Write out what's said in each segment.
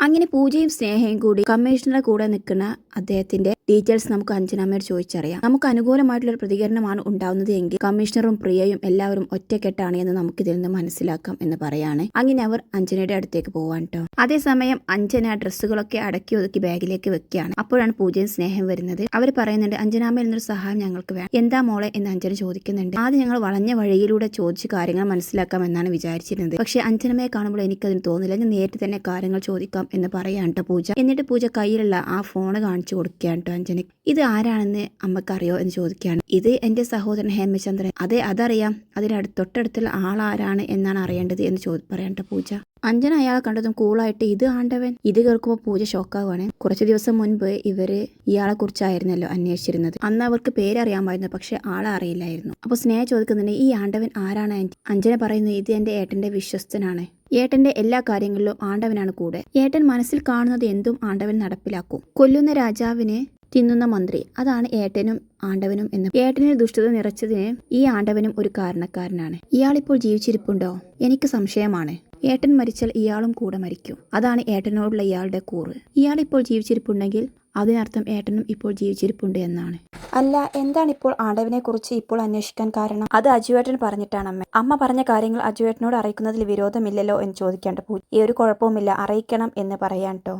അങ്ങനെ പൂജയും സ്നേഹയും കൂടി കമ്മീഷണറുടെ കൂടെ നിൽക്കുന്ന അദ്ദേഹത്തിന്റെ ഡീറ്റെയിൽസ് നമുക്ക് അഞ്ജനാമ്മയോട് ചോദിച്ചറിയാം. നമുക്ക് അനുകൂലമായിട്ടുള്ള ഒരു പ്രതികരണമാണ് ഉണ്ടാവുന്നത് എങ്കിൽ കമ്മീഷണറും പ്രിയയും എല്ലാവരും ഒറ്റക്കെട്ടാണ് എന്ന് നമുക്ക് ഇതിൽ നിന്ന് മനസ്സിലാക്കാം എന്ന് പറയാണ്. അങ്ങനെ അവർ അഞ്ജനയുടെ അടുത്തേക്ക് പോവാൻ കേട്ടോ അതേസമയം അഞ്ജന ഡ്രസ്സുകളൊക്കെ അടക്കി ഒതുക്കി ബാഗിലേക്ക് വെക്കുകയാണ്. അപ്പോഴാണ് പൂജയും സ്നേഹം വരുന്നത്. അവർ പറയുന്നുണ്ട് അഞ്ജനാമ്മയിൽ നിന്നൊരു സഹായം ഞങ്ങൾക്ക് വേണം. എന്താ മോളെ? എന്ന് അഞ്ജന ചോദിക്കുന്നുണ്ട്. ആദ്യം ഞങ്ങൾ വളഞ്ഞ വഴിയിലൂടെ ചോദിച്ച് കാര്യങ്ങൾ മനസ്സിലാക്കാം എന്നാണ് വിചാരിച്ചിരുന്നത്. പക്ഷേ അഞ്ജനമ്മയെ കാണുമ്പോൾ എനിക്കതിന് തോന്നില്ല. ഞാൻ നേരിട്ട് തന്നെ കാര്യങ്ങൾ ചോദിക്കാം എന്ന് പറയാൻ കേട്ടോ പൂജ. എന്നിട്ട് പൂജ കയ്യിലുള്ള ആ ഫോൺ കാണിച്ചു കൊടുക്കുകയാണ് കേട്ടോ അഞ്ജനയ്ക്ക് ഇത് ആരാണെന്ന് അമ്മക്കറിയോ എന്ന് ചോദിക്കുകയാണ്. ഇത് എന്റെ സഹോദരൻ ഹേമചന്ദ്രൻ. അതെ അതറിയാം. അതിനടുത്ത് തൊട്ടടുത്തുള്ള ആളാരാണ് എന്നാണ് അറിയേണ്ടത് എന്ന് ചോദി പറയാൻ പൂജ. അഞ്ജന അയാളെ കണ്ടതും കൂളായിട്ട് ഇത് ആണ്ടവൻ. ഇത് കേൾക്കുമ്പോൾ പൂജ ഷോക്കാവാണ്. കുറച്ച് ദിവസം മുൻപ് ഇവർ ഇയാളെ കുറിച്ചായിരുന്നല്ലോ അന്വേഷിച്ചിരുന്നത്. അന്ന് അവർക്ക് പേരറിയാമായിരുന്നു പക്ഷെ ആളെ അറിയില്ലായിരുന്നു. അപ്പൊ സ്നേഹ ചോദിക്കുന്നുണ്ട് ഈ ആണ്ടവൻ ആരാണ്? അഞ്ജന പറയുന്നത് ഇത് എന്റെ ഏട്ടന്റെ വിശ്വസ്തനാണ്. ഏട്ടന്റെ എല്ലാ കാര്യങ്ങളിലും ആണ്ടവനാണ് കൂടെ. ഏട്ടൻ മനസ്സിൽ കാണുന്നത് എന്തും ആണ്ടവൻ നടപ്പിലാക്കും. കൊല്ലുന്ന രാജാവിനെ തിന്നുന്ന മന്ത്രി അതാണ് ഏട്ടനും ആണ്ടവനും എന്ന്. ഏട്ടനിൽ ദുഷ്ടത നിറച്ചതിന് ഈ ആണ്ടവനും ഒരു കാരണക്കാരനാണ്. ഇയാളിപ്പോൾ ജീവിച്ചിരിപ്പുണ്ടോ? എനിക്ക് സംശയമാണ്. ഏട്ടൻ മരിച്ചാൽ ഇയാളും കൂടെ മരിക്കും. അതാണ് ഏട്ടനോടുള്ള ഇയാളുടെ കൂറ്. ഇയാളിപ്പോൾ ജീവിച്ചിരിപ്പുണ്ടെങ്കിൽ അതിനർത്ഥം ഏട്ടനും ഇപ്പോൾ ജീവിച്ചിരിപ്പുണ്ട് എന്നാണ്. അല്ല എന്താണ് ഇപ്പോൾ ആണ്ടവനെ കുറിച്ച് ഇപ്പോൾ അന്വേഷിക്കാൻ കാരണം? അത് അജുവേട്ടൻ പറഞ്ഞിട്ടാണ് അമ്മ അമ്മ പറഞ്ഞ കാര്യങ്ങൾ അജുവേട്ടനോട് അറിയിക്കുന്നതിൽ വിരോധമില്ലല്ലോ എന്ന് ചോദിക്കേണ്ട പോയി. ഈ ഒരു കുഴപ്പവുമില്ല അറിയിക്കണം എന്ന് പറയാൻ കേട്ടോ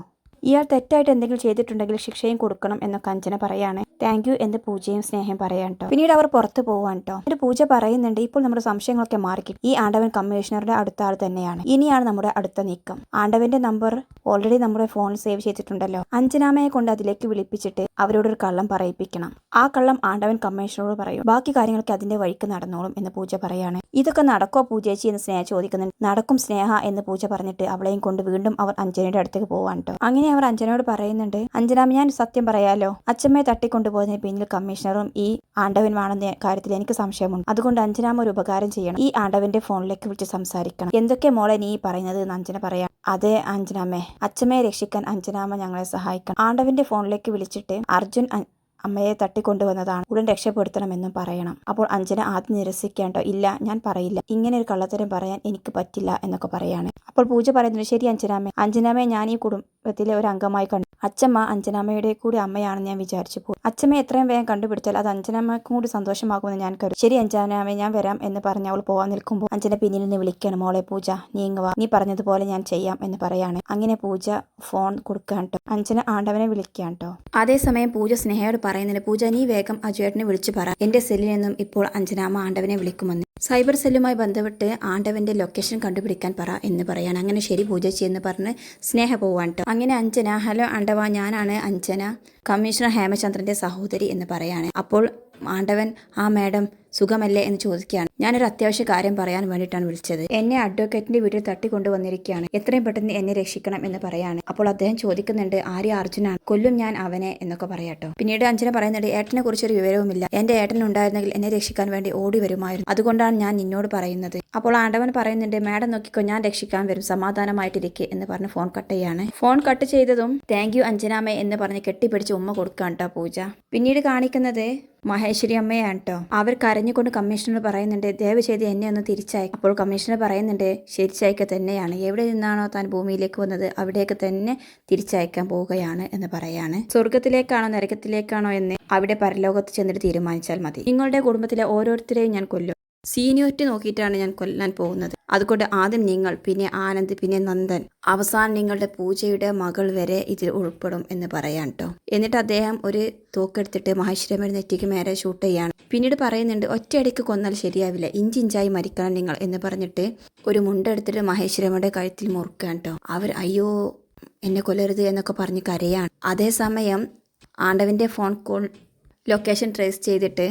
ഇയാൾ തെറ്റായിട്ട് എന്തെങ്കിലും ചെയ്തിട്ടുണ്ടെങ്കിൽ ശിക്ഷയും കൊടുക്കണം എന്നൊക്കെ അഞ്ജന പറയാണ്. താങ്ക് യു എന്ന് പൂജയും സ്നേഹം പറയാൻ കേട്ടോ പിന്നീട് അവർ പുറത്തു പോവാൻ കേട്ടോ എന്നിട്ട് പൂജ പറയുന്നുണ്ട് ഇപ്പോൾ നമ്മുടെ സംശയങ്ങളൊക്കെ മാറിക്കിട്ടും. ഈ ആണ്ടവൻ കമ്മീഷണറുടെ അടുത്ത ആൾ തന്നെയാണ്. ഇനിയാണ് നമ്മുടെ അടുത്ത നീക്കം. ആണ്ടവന്റെ നമ്പർ ഓൾറെഡി നമ്മുടെ ഫോൺ സേവ് ചെയ്തിട്ടുണ്ടല്ലോ. അഞ്ജനാമയെ കൊണ്ട് അതിലേക്ക് വിളിപ്പിച്ചിട്ട് അവരോട് ഒരു കള്ളം പറയിപ്പിക്കണം. ആ കള്ളം ആണ്ടവൻ കമ്മീഷണറോട് പറയും. ബാക്കി കാര്യങ്ങളൊക്കെ അതിന്റെ വഴിക്ക് നടന്നോളും എന്ന് പൂജ പറയാണ്. ഇതൊക്കെ നടക്കോ പൂജേച്ചി എന്ന് സ്നേഹ ചോദിക്കുന്നുണ്ട്. നടക്കും സ്നേഹ എന്ന് പൂജ പറഞ്ഞിട്ട് അവളെയും കൊണ്ട് വീണ്ടും അവർ അഞ്ജനയുടെ അടുത്തേക്ക് പോവാൻ കേട്ടോ അങ്ങനെ അവർ അഞ്ജനയോട് പറയുന്നുണ്ട് അഞ്ജന ഞാൻ സത്യം പറയാലോ. അച്ഛമ്മയെ തട്ടിക്കൊണ്ടുപോകുന്നതിന് പിന്നിൽ കമ്മീഷണറും ഈ ആണ്ടവനുമാണെന്ന കാര്യത്തിൽ എനിക്ക് സംശയമുണ്ട്. അതുകൊണ്ട് അഞ്ജനാമ ഒരു ഉപകാരം ചെയ്യണം. ഈ ആണ്ടവന്റെ ഫോണിലേക്ക് വിളിച്ച് സംസാരിക്കണം. എന്തൊക്കെ മോളെ നീ പറയുന്നത് എന്ന് അഞ്ജന പറയാം. അതെ അഞ്ജനാമേ. അച്ഛമ്മയെ രക്ഷിക്കാൻ അഞ്ജനാമ ഞങ്ങളെ സഹായിക്കണം. ആണ്ടവന്റെ ഫോണിലേക്ക് വിളിച്ചിട്ട് അർജുൻ അമ്മയെ തട്ടിക്കൊണ്ടുവന്നതാണ്. ഉടൻ രക്ഷപ്പെടുത്തണമെന്നും പറയണം. അപ്പോൾ അഞ്ജന ആദ്യം നിരസിക്കേണ്ടോ? ഇല്ല ഞാൻ പറയില്ല. ഇങ്ങനെ ഒരു കള്ളത്തരം പറയാൻ എനിക്ക് പറ്റില്ല എന്നൊക്കെ പറയാണ്. അപ്പോൾ പൂജ പറയുന്നത് ശരി അഞ്ജനാമ്മ. അഞ്ജനാമ്മയെ ഞാൻ ഈ കുടുംബത്തിലെ ഒരു അംഗമായി കണ്ടു. അച്ഛമ്മ അഞ്ജനാമ്മയുടെ കൂടി അമ്മയാണെന്ന് ഞാൻ വിചാരിച്ചു പോകും അച്ഛമ്മ എത്രയും വേഗം കണ്ടുപിടിച്ചാൽ അത് അഞ്ജനാമ്മയ്ക്കും കൂടി സന്തോഷമാകുമെന്ന് ഞാൻ കരുതും. ശരി അഞ്ജനാമ്മയെ ഞാൻ വരാം എന്ന് പറഞ്ഞ് അവൾ പോവാൻ നിൽക്കുമ്പോൾ അഞ്ജന പിന്നിൽ നിന്ന് വിളിക്കണം മോളെ പൂജ നീ നീ പറഞ്ഞതുപോലെ ഞാൻ ചെയ്യാം എന്ന് പറയാണ്. അങ്ങനെ പൂജ ഫോൺ കൊടുക്കാൻ കേട്ടോ അഞ്ജന ആണ്ടവനെ വിളിക്കാൻ കേട്ടോ അതേസമയം പൂജ സ്നേഹയോട് പറയുന്നില്ല പൂജ നീ വേഗം അജുവേട്ടനെ വിളിച്ചു പറ. എന്റെ സെല്ലിൽ നിന്നും ഇപ്പോൾ അഞ്ജനാമ ആണ്ടവനെ വിളിക്കുമെന്ന്. സൈബർ സെല്ലുമായി ബന്ധപ്പെട്ട് ആണ്ടവന്റെ ലൊക്കേഷൻ കണ്ടുപിടിക്കാൻ പറ എന്ന് പറയാണ് അങ്ങനെ ശരി പൂജ എന്ന് പറഞ്ഞ് സ്നേഹ പോവാൻ അങ്ങനെ അഞ്ജന ഹലോ ആണ്ടവ ഞാനാണ് അഞ്ജന കമ്മീഷണർ ഹേമചന്ദ്രന്റെ സഹോദരി എന്ന് പറയാണ്. അപ്പോൾ ആണ്ടവൻ ആ മാഡം സുഖമല്ലേ എന്ന് ചോദിക്കുകയാണ്. ഞാനൊരു അത്യാവശ്യ കാര്യം പറയാൻ വേണ്ടിയിട്ടാണ് വിളിച്ചത്. എന്നെ അഡ്വക്കേറ്റിന്റെ വീട്ടിൽ തട്ടിക്കൊണ്ടുവന്നിരിക്കുകയാണ്. എത്രയും പെട്ടെന്ന് എന്നെ രക്ഷിക്കണം എന്ന് പറയാണ്. അപ്പോൾ അദ്ദേഹം ചോദിക്കുന്നുണ്ട് ആര്യ അർജുനാണ്? കൊല്ലും ഞാൻ അവനെ എന്നൊക്കെ പറയാട്ടോ. പിന്നീട് അഞ്ജന പറയുന്നുണ്ട് ഏട്ടനെ കുറിച്ചൊരു വിവരവുമില്ല. എന്റെ ഏട്ടൻ ഉണ്ടായിരുന്നെങ്കിൽ എന്നെ രക്ഷിക്കാൻ വേണ്ടി ഓടി വരുമായിരുന്നു. അതുകൊണ്ടാണ് ഞാൻ നിന്നോട് പറയുന്നത്. അപ്പോൾ ആണ്ടവൻ പറയുന്നുണ്ട് മാഡം നോക്കിക്കോ ഞാൻ രക്ഷിക്കാൻ വരും. സമാധാനമായിട്ടിരിക്കെ എന്ന് പറഞ്ഞ് ഫോൺ കട്ട് ചെയ്യാണ്. ഫോൺ കട്ട് ചെയ്തതും താങ്ക് യു അഞ്ജനാമേ എന്ന് പറഞ്ഞ് കെട്ടിപ്പിടിച്ച് ഉമ്മ കൊടുക്കാൻ കേട്ടോ പൂജ. പിന്നീട് കാണിക്കുന്നത് മഹേശ്വരി അമ്മയാണ് കേട്ടോ അവർ കരഞ്ഞുകൊണ്ട് കമ്മീഷണർ പറയുന്നുണ്ട് ദയവ് ചെയ്ത് എന്നെ ഒന്ന് തിരിച്ചയക്കും അപ്പോൾ കമ്മീഷണർ പറയുന്നുണ്ട് ശരിച്ചയക്ക തന്നെയാണ്. എവിടെ നിന്നാണോ താൻ ഭൂമിയിലേക്ക് വന്നത് അവിടേക്ക് തന്നെ തിരിച്ചയക്കാൻ പോവുകയാണ് എന്ന് പറയാണ്. സ്വർഗത്തിലേക്കാണോ നരകത്തിലേക്കാണോ എന്ന് അവിടെ പരലോകത്ത് ചെന്നിട്ട് തീരുമാനിച്ചാൽ മതി. നിങ്ങളുടെ കുടുംബത്തിലെ ഓരോരുത്തരെയും ഞാൻ കൊല്ലും. സീനിയോറിറ്റി നോക്കിയിട്ടാണ് ഞാൻ കൊല്ലാൻ പോകുന്നത്. അതുകൊണ്ട് ആദ്യം നിങ്ങൾ പിന്നെ ആനന്ദ് പിന്നെ നന്ദൻ അവസാനം നിങ്ങളുടെ പൂജയുടെ മകൾ വരെ ഇതിൽ ഉൾപ്പെടും എന്ന് പറയാൻ കേട്ടോ എന്നിട്ട് അദ്ദേഹം ഒരു തോക്കെടുത്തിട്ട് മഹേശ്വരമ്മയുടെ നെറ്റിക്ക് മേരെ ഷൂട്ട് ചെയ്യാണ്. പിന്നീട് പറയുന്നുണ്ട് ഒറ്റയടിക്ക് കൊന്നാൽ ശരിയാവില്ല. ഇഞ്ചിഞ്ചായി മരിക്കണം നിങ്ങൾ എന്ന് പറഞ്ഞിട്ട് ഒരു മുണ്ടെടുത്തിട്ട് മഹേശ്വരമ്മയുടെ കഴുത്തിൽ മുറുക്കാൻ കേട്ടോ അവർ അയ്യോ എന്നെ കൊല്ലരുത് എന്നൊക്കെ പറഞ്ഞ് കരയാണ്. അതേസമയം ആണ്ടവിന്റെ ഫോൺ കോൾ ലൊക്കേഷൻ ട്രേസ് ചെയ്തിട്ട്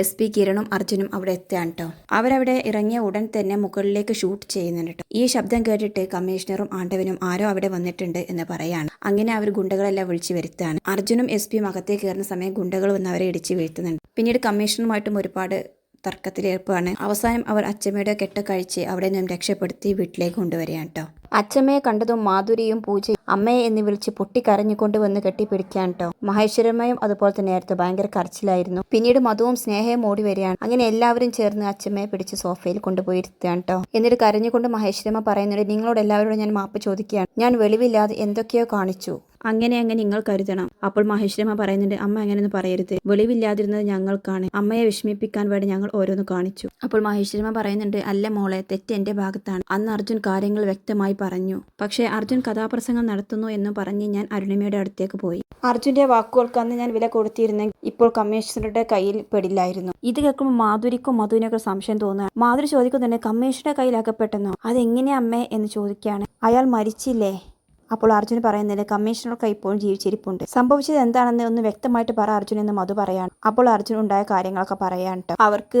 എസ് പി കിരണും അർജുനും അവിടെ എത്തുകയാണ് കേട്ടോ അവരവിടെ ഇറങ്ങിയ ഉടൻ തന്നെ മുകളിലേക്ക് ഷൂട്ട് ചെയ്യുന്നുണ്ട് കേട്ടോ ഈ ശബ്ദം കേട്ടിട്ട് കമ്മീഷണറും ആണ്ടവനും ആരോ അവിടെ വന്നിട്ടുണ്ട് എന്ന് പറയാണ്. അങ്ങനെ അവർ ഗുണ്ടകളെല്ലാം വിളിച്ചു വരുത്താണ് അർജുനും എസ് പിയും അകത്തേക്ക് കയറുന്ന സമയം ഗുണ്ടകൾ വന്ന് അവരെ ഇടിച്ച് വീഴ്ത്തുന്നുണ്ട്. പിന്നീട് കമ്മീഷണറുമായിട്ടും ഒരുപാട് തർക്കത്തിലേർപ്പാണ്. അവസാനം അവർ അച്ചമ്മയുടെ കെട്ട കഴിച്ച് അവിടെ നിന്നും രക്ഷപ്പെടുത്തി വീട്ടിലേക്ക് കൊണ്ടുവരികയാണ് കേട്ടോ അച്ഛമ്മയെ കണ്ടതും മാധുരിയും പൂജയും അമ്മയെ എന്ന് വിളിച്ച് പൊട്ടിക്കരഞ്ഞുകൊണ്ട് വന്ന് കെട്ടിപ്പിടിക്കാൻ കേട്ടോ മഹേശ്വരമ്മയും അതുപോലെ തന്നെ തന്നെയായിരുന്നു ഭയങ്കര കരച്ചിലായിരുന്നു. പിന്നീട് മധുവും സ്നേഹയും ഓടി വരികയാണ്. അങ്ങനെ എല്ലാവരും ചേർന്ന് അച്ഛമ്മയെ പിടിച്ച് സോഫയിൽ കൊണ്ടുപോയി ഇരുത്തുകയാണ് കേട്ടോ എന്നിട്ട് കരഞ്ഞുകൊണ്ട് മഹേശ്വരമ്മ പറയുന്നുണ്ട് നിങ്ങളോട് എല്ലാവരോടും ഞാൻ മാപ്പ് ചോദിക്കുകയാണ്. ഞാൻ വെളിവില്ലാതെ എന്തൊക്കെയോ കാണിച്ചു. അങ്ങനെ അങ്ങനെ നിങ്ങൾ കരുതണം. അപ്പോൾ മഹേശ്വരമ്മ പറയുന്നുണ്ട് അമ്മ അങ്ങനെയൊന്നും പറയരുത്. വെളിവില്ലാതിരുന്നത് ഞങ്ങൾക്കാണ്. അമ്മയെ വിഷമിപ്പിക്കാൻ വേണ്ടി ഞങ്ങൾ ഓരോന്ന് കാണിച്ചു. അപ്പോൾ മഹേശ്വരമ്മ പറയുന്നുണ്ട് അല്ല മോളെ തെറ്റ് എന്റെ ഭാഗത്താണ്. അന്ന് അർജുൻ കാര്യങ്ങൾ വ്യക്തമായി പറഞ്ഞു. പക്ഷേ അർജുൻ കഥാപ്രസംഗം നടത്തുന്നു എന്ന് പറഞ്ഞ് ഞാൻ അരുണിമയുടെ അടുത്തേക്ക് പോയി. അർജുന്റെ വാക്കുകൾക്ക് അന്ന് ഞാൻ വില കൊടുത്തിരുന്നെങ്കിൽ ഇപ്പോൾ കമ്മീഷണറുടെ കയ്യിൽ പെടില്ലായിരുന്നു. ഇത് കേൾക്കുമ്പോൾ മാധുരിക്കും മധുവിനൊക്കെ സംശയം തോന്നുക. മാധുരി ചോദിക്കുന്നുണ്ട് കമ്മീഷണറുടെ കയ്യിൽ അകപ്പെട്ടെന്നോ അതെങ്ങനെയാ അമ്മേ? എന്ന് ചോദിക്കുകയാണ്. അയാൾ മരിച്ചില്ലേ? അപ്പോൾ അർജുൻ പറയുന്നത് കമ്മീഷണർക്ക് ഇപ്പോഴും ജീവിച്ചിരിപ്പുണ്ട്. സംഭവിച്ചത് എന്താണെന്ന് ഒന്ന് വ്യക്തമായിട്ട് പറ അർജുൻ എന്ന് മധു പറയാണ്. അപ്പോൾ അർജുൻ ഉണ്ടായ കാര്യങ്ങളൊക്കെ പറയാൻ അവർക്ക്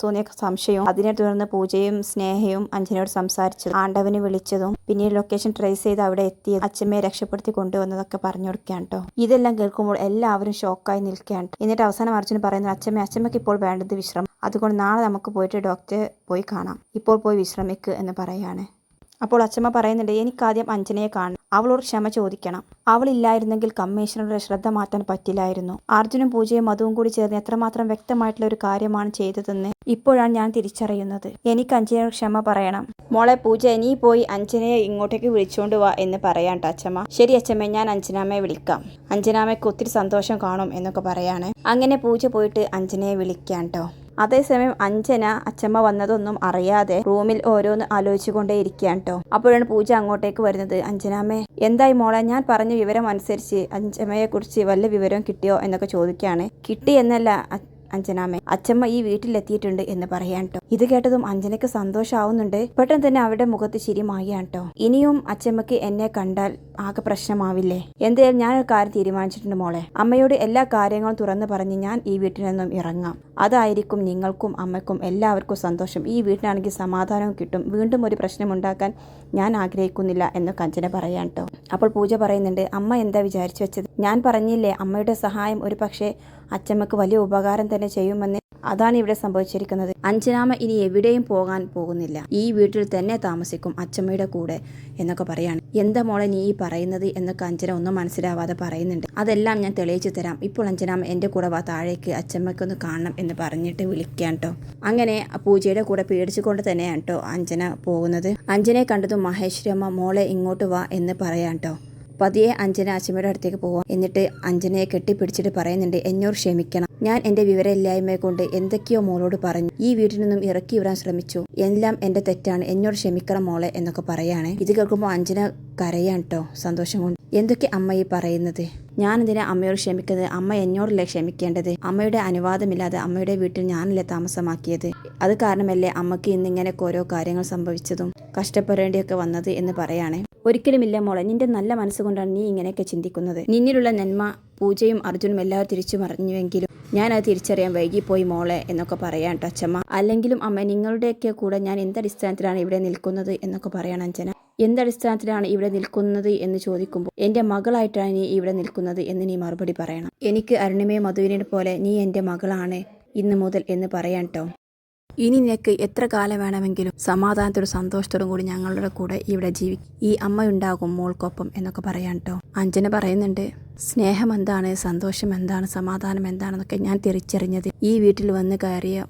തോന്നിയ സംശയവും അതിനെ തുടർന്ന് പൂജയും സ്നേഹയും അഞ്ജനയോട് സംസാരിച്ചതും ആണ്ടവനെ വിളിച്ചതും പിന്നീട് ലൊക്കേഷൻ ട്രേസ് ചെയ്ത് അവിടെ എത്തിയത് അച്ഛമ്മയെ രക്ഷപ്പെടുത്തി കൊണ്ടുവന്നതൊക്കെ പറഞ്ഞു കൊടുക്കുകയാണ് കേട്ടോ ഇതെല്ലാം കേൾക്കുമ്പോൾ എല്ലാവരും ഷോക്കായി നിൽക്കുകയാണ് എന്നിട്ട് അവസാനം അർജുൻ പറയുന്നത് അച്ഛമ്മ അച്ഛമ്മയ്ക്ക് ഇപ്പോൾ വേണ്ടത് വിശ്രമം. അതുകൊണ്ട് നാളെ നമുക്ക് പോയിട്ട് ഡോക്ടറെ പോയി കാണാം. ഇപ്പോൾ പോയി വിശ്രമിക്ക് എന്ന് പറയാണ്. അപ്പോൾ അച്ഛമ്മ പറയുന്നുണ്ട് എനിക്കാദ്യം അഞ്ജനയെ കാണണം. അവളോട് ക്ഷമ ചോദിക്കണം. അവളില്ലായിരുന്നെങ്കിൽ കമ്മീഷണറുടെ ശ്രദ്ധ മാറ്റാൻ പറ്റില്ലായിരുന്നു. അർജുനും പൂജയും മധുവും കൂടി ചേർന്ന് എത്രമാത്രം വ്യക്തമായിട്ടുള്ള ഒരു കാര്യമാണ് ചെയ്തതെന്ന് ഇപ്പോഴാണ് ഞാൻ തിരിച്ചറിയുന്നത്. എനിക്ക് അഞ്ജനയോട് ക്ഷമ പറയണം. മോളെ പൂജ നീ പോയി അഞ്ജനയെ ഇങ്ങോട്ടേക്ക് വിളിച്ചുകൊണ്ട് വാ എന്ന് പറയാൻ അച്ഛമ്മ ശരി അച്ഛമ്മ ഞാൻ അഞ്ജനാമ്മയെ വിളിക്കാം. അഞ്ജനാമ്മയ്ക്ക് ഒത്തിരി സന്തോഷം കാണും എന്നൊക്കെ പറയാണ്. അങ്ങനെ പൂജ പോയിട്ട് അഞ്ജനയെ വിളിക്കാൻ ട്ടോ. അതേസമയം അഞ്ജന അച്ഛമ്മ വന്നതൊന്നും അറിയാതെ റൂമിൽ ഓരോന്ന് ആലോചിച്ചുകൊണ്ടേ ഇരിക്കുകയാണ് കേട്ടോ അപ്പോഴാണ് പൂജ അങ്ങോട്ടേക്ക് വരുന്നത്. അഞ്ജനാമ്മേ എന്തായി മോളെ? ഞാൻ പറഞ്ഞ വിവരം അനുസരിച്ച് അഞ്ജമ്മയെ കുറിച്ച് വല്ല വിവരവും കിട്ടിയോ എന്നൊക്കെ ചോദിക്കുകയാണ്. കിട്ടി എന്നല്ല. അ- അച്ചമ്മ അച്ഛമ്മ ഈ വീട്ടിലെത്തിയിട്ടുണ്ട് എന്ന് പറയാൻ കേട്ടോ ഇത് കേട്ടതും അഞ്ജനയ്ക്ക് സന്തോഷമാവുന്നുണ്ട് പെട്ടെന്ന് തന്നെ അവരുടെ മുഖത്ത് ചിരി മായാണ് ഇനിയും അച്ഛമ്മക്ക് എന്നെ കണ്ടാൽ ആകെ പ്രശ്നമാവില്ലേ? എന്തായാലും ഞാനൊരു കാര്യം തീരുമാനിച്ചിട്ടുണ്ട് മോളെ. അമ്മയോട് എല്ലാ കാര്യങ്ങളും തുറന്നു പറഞ്ഞ് ഞാൻ ഈ വീട്ടിൽ നിന്നും ഇറങ്ങാം. അതായിരിക്കും നിങ്ങൾക്കും അമ്മയ്ക്കും എല്ലാവർക്കും സന്തോഷം. ഈ വീട്ടിലാണെങ്കിൽ സമാധാനവും കിട്ടും. വീണ്ടും ഒരു പ്രശ്നമുണ്ടാക്കാൻ ഞാൻ ആഗ്രഹിക്കുന്നില്ല എന്ന് കഞ്ചന പറയാൻ കേട്ടോ അപ്പോൾ പൂജ പറയുന്നുണ്ട് അമ്മ എന്താ വിചാരിച്ചു വെച്ചത്? ഞാൻ പറഞ്ഞില്ലേ അമ്മയുടെ സഹായം ഒരു പക്ഷേ അച്ഛമ്മക്ക് വലിയ ഉപകാരം തന്നെ ചെയ്യുമെന്ന് അതാണ് ഇവിടെ സംഭവിച്ചിരിക്കുന്നത്. അഞ്ജനാമ ഇനി എവിടെയും പോകാൻ പോകുന്നില്ല. ഈ വീട്ടിൽ തന്നെ താമസിക്കും അച്ചമ്മയുടെ കൂടെ എന്നൊക്കെ പറയാണ്. എന്താ മോളെ നീ ഈ പറയുന്നത്? എന്നൊക്കെ അഞ്ജന ഒന്നും മനസ്സിലാവാതെ പറയുന്നുണ്ട്. അതെല്ലാം ഞാൻ തെളിയിച്ചു തരാം. ഇപ്പോൾ അഞ്ജനാമ എന്റെ കൂടെ വാ താഴേക്ക് അച്ഛമ്മയ്ക്കൊന്ന് കാണണം എന്ന് പറഞ്ഞിട്ട് വിളിക്കാൻ കേട്ടോ അങ്ങനെ പൂജയുടെ കൂടെ പേടിച്ചുകൊണ്ട് തന്നെയാണ് കേട്ടോ അഞ്ജന പോകുന്നത്. അഞ്ജനയെ കണ്ടതും മഹേശ്വരി അമ്മ മോളെ ഇങ്ങോട്ട് വാ എന്ന് പറയാൻ കേട്ടോ പതിയെ അഞ്ജന അച്ഛമ്മയുടെ അടുത്തേക്ക് പോവാം. എന്നിട്ട് അഞ്ജനയെ കെട്ടിപ്പിടിച്ചിട്ട് പറയുന്നുണ്ട് എന്നോട് ക്ഷമിക്കണം. ഞാൻ എന്റെ വിവരമില്ലായ്മയെ കൊണ്ട് എന്തൊക്കെയോ മോളോട് പറഞ്ഞു. ഈ വീട്ടിൽ നിന്നും ഇറക്കി വിടാൻ ശ്രമിച്ചു. എല്ലാം എന്റെ തെറ്റാണ്. എന്നോട് ക്ഷമിക്കണം മോളെ എന്നൊക്കെ പറയാണ്. ഇത് കേൾക്കുമ്പോൾ അഞ്ജന കരയാണ് കേട്ടോ സന്തോഷം കൊണ്ട്. എന്തൊക്കെ അമ്മ ഈ പറയുന്നത്? ഞാൻ എന്തിനാ അമ്മയോട് ക്ഷമിക്കുന്നത്? അമ്മ എന്നോടല്ലേ ക്ഷമിക്കേണ്ടത്? അമ്മയുടെ അനുവാദമില്ലാതെ അമ്മയുടെ വീട്ടിൽ ഞാനല്ലേ താമസമാക്കിയത്? അത് കാരണമല്ലേ അമ്മയ്ക്ക് ഇന്നിങ്ങനെയൊക്കെ ഓരോ കാര്യങ്ങൾ സംഭവിച്ചതും കഷ്ടപ്പെടേണ്ടിയൊക്കെ വന്നത് എന്ന് പറയാണ്. ഒരിക്കലുമില്ല മോളെ നിന്റെ നല്ല മനസ്സുകൊണ്ടാണ് നീ ഇങ്ങനെയൊക്കെ ചിന്തിക്കുന്നത്. നിന്നിലുള്ള നന്മ പൂജയും അർജുനും എല്ലാവരും തിരിച്ചു മറിഞ്ഞുവെങ്കിലും ഞാൻ അത് തിരിച്ചറിയാൻ വൈകിപ്പോയി മോളെ എന്നൊക്കെ പറയാൻ ടച്ചമ്മ. അല്ലെങ്കിലും അമ്മ നിങ്ങളുടെയൊക്കെ കൂടെ ഞാൻ എന്തടിസ്ഥാനത്തിലാണ് ഇവിടെ നിൽക്കുന്നത് എന്നൊക്കെ പറയണം അഞ്ജന. എന്തടിസ്ഥാനത്തിലാണ് ഇവിടെ നിൽക്കുന്നത് എന്ന് ചോദിക്കുമ്പോൾ എന്റെ മകളായിട്ടാണ് നീ ഇവിടെ നിൽക്കുന്നത് എന്ന് നീ മറുപടി പറയണം. എനിക്ക് അരുണിമയെ മധുവിനെ പോലെ നീ എന്റെ മകളാണ് ഇന്ന് മുതൽ എന്ന് പറയാൻ ട്ടോ. ഇനി നിനക്ക് എത്ര കാലം വേണമെങ്കിലും സമാധാനത്തോടും സന്തോഷത്തോടും കൂടി ഞങ്ങളുടെ കൂടെ ഇവിടെ ജീവി ഈ അമ്മയുണ്ടാകും മോൾക്കൊപ്പം എന്നൊക്കെ പറയാൻ കേട്ടോ അഞ്ജന പറയുന്നുണ്ട് സ്നേഹം എന്താണ്? സന്തോഷം എന്താണ്? സമാധാനം എന്താണെന്നൊക്കെ ഞാൻ തിരിച്ചറിഞ്ഞത് ഈ വീട്ടിൽ വന്ന് കയറിയ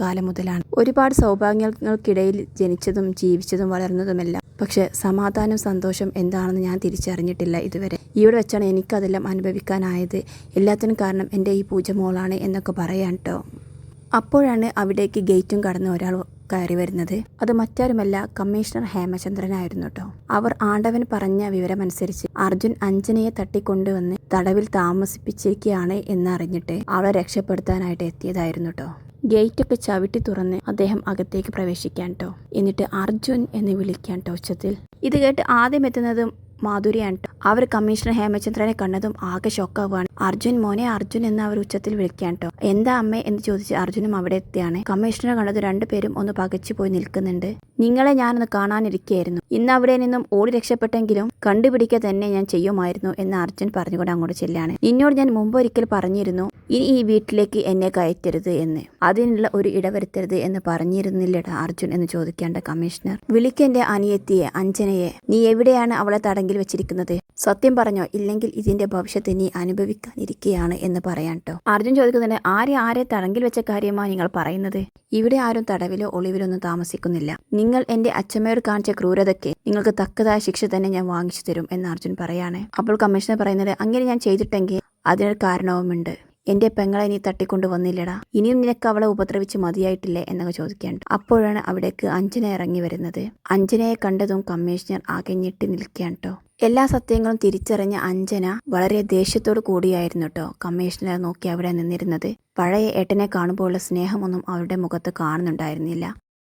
കാലം മുതലാണ്. ഒരുപാട് സൗഭാഗ്യങ്ങൾക്കിടയിൽ ജനിച്ചതും ജീവിച്ചതും വളർന്നതുമെല്ലാം പക്ഷെ സമാധാനം സന്തോഷം എന്താണെന്ന് ഞാൻ തിരിച്ചറിഞ്ഞിട്ടില്ല ഇതുവരെ. ഇവിടെ വെച്ചാണ് എനിക്കതെല്ലാം അനുഭവിക്കാനായത്. എല്ലാത്തിനും കാരണം എന്റെ ഈ പൂജ മോളാണ് എന്നൊക്കെ പറയാൻ കേട്ടോ അപ്പോഴാണ് അവിടേക്ക് ഗേറ്റും കടന്ന് ഒരാൾ കയറി വരുന്നത്. അത് മറ്റാരുമല്ല കമ്മീഷണർ ഹേമചന്ദ്രനായിരുന്നു കേട്ടോ അവർ ആണ്ടവൻ പറഞ്ഞ വിവരമനുസരിച്ച് അർജുൻ അഞ്ജനയെ തട്ടിക്കൊണ്ടുവന്ന് തടവിൽ താമസിപ്പിച്ചിരിക്കുകയാണ് എന്നറിഞ്ഞിട്ട് അവളെ രക്ഷപ്പെടുത്താനായിട്ട് എത്തിയതായിരുന്നു കേട്ടോ ഗേറ്റൊക്കെ ചവിട്ടി തുറന്ന് അദ്ദേഹം അകത്തേക്ക് പ്രവേശിക്കാൻ കേട്ടോ എന്നിട്ട് അർജുൻ എന്ന് വിളിക്കാൻ ട്ടോ ഉച്ചത്തിൽ. ഇത് കേട്ട് ആദ്യം എത്തുന്നതും മാധുരിയാണ് അവർ കമ്മീഷണർ ഹേമചന്ദ്രനെ കണ്ടതും ആകെ ഷോക്കാവുകയാണ് അർജുൻ മോനെ അർജുൻ എന്ന് അവർ ഉച്ചത്തിൽ വിളിക്കാൻ കേട്ടോ എന്താ അമ്മേ എന്ന് ചോദിച്ച് അർജുനും അവിടെ എത്തിയാണ്. കമ്മീഷണറെ കണ്ടത് രണ്ടുപേരും ഒന്ന് പകച്ചു പോയി നിൽക്കുന്നുണ്ട്. നിങ്ങളെ ഞാനൊന്ന് കാണാനിരിക്കുകയായിരുന്നു ഇന്ന് അവിടെ നിന്നും ഓടി രക്ഷപ്പെട്ടെങ്കിലും കണ്ടുപിടിക്കുക തന്നെ ഞാൻ ചെയ്യുമായിരുന്നു എന്ന് അർജുൻ പറഞ്ഞുകൊണ്ട് അങ്ങോട്ട് ചെല്ലാണ്. നിന്നോട് ഞാൻ മുമ്പ് ഒരിക്കൽ പറഞ്ഞിരുന്നു ഇനി ഈ വീട്ടിലേക്ക് എന്നെ കയറ്റരുത് എന്ന്. അതിനുള്ള ഒരു ഇടവരുത്തരുത് എന്ന് പറഞ്ഞിരുന്നില്ലടാ അർജുൻ എന്ന് ചോദിക്കേണ്ട കമ്മീഷണർ. വിളിക്കെന്റെ അനിയത്തിയെ അഞ്ജനയെ. നീ എവിടെയാണ് അവളെ തടങ്കിൽ വെച്ചിരിക്കുന്നത്? സത്യം പറഞ്ഞോ? ഇല്ലെങ്കിൽ ഇതിന്റെ ഭവിഷ്യത്ത് നീ അനുഭവിക്കാനിരിക്കുകയാണ് എന്ന് പറയാൻ കേട്ടോ അർജുൻ ചോദിക്കുന്നതിന് ആരെ ആരെ തടങ്കിൽ വെച്ച കാര്യമാണ് നിങ്ങൾ പറയുന്നത്? ഇവിടെ ആരും തടവിലോ ഒളിവിലോ ഒന്നും താമസിക്കുന്നില്ല. നിങ്ങൾ എന്റെ അച്ഛമ്മയോട് കാണിച്ച ക്രൂരതയ്ക്ക് നിങ്ങൾക്ക് തക്കതായ ശിക്ഷ തന്നെ ഞാൻ വാങ്ങിച്ചു തരും എന്ന് അർജുൻ പറയാണ്. അപ്പോൾ കമ്മീഷണർ പറയുന്നത് അങ്ങനെ ഞാൻ ചെയ്തിട്ടെങ്കിൽ അതിനൊരു കാരണവുമുണ്ട്. എന്റെ പെങ്ങളെ നീ തട്ടിക്കൊണ്ടു വന്നില്ലടാ. ഇനിയും നിനക്ക് അവളെ ഉപദ്രവിച്ച് മതിയായിട്ടില്ലേ? എന്നൊക്കെ ചോദിക്കാൻ അപ്പോഴാണ് അവിടേക്ക് അഞ്ജന ഇറങ്ങി വരുന്നത്. അഞ്ജനയെ കണ്ടതും കമ്മീഷണർ ആകെ ഞെട്ടി നിൽക്കാൻ ട്ടോ. എല്ലാ സത്യങ്ങളും തിരിച്ചറിഞ്ഞ അഞ്ജന വളരെ ദേഷ്യത്തോടു കൂടിയായിരുന്നു കേട്ടോ കമ്മീഷണറെ നോക്കി അവിടെ നിന്നിരുന്നത്. പഴയ ഏട്ടനെ കാണുമ്പോഴുള്ള സ്നേഹമൊന്നും അവരുടെ മുഖത്ത് കാണുന്നുണ്ടായിരുന്നില്ല.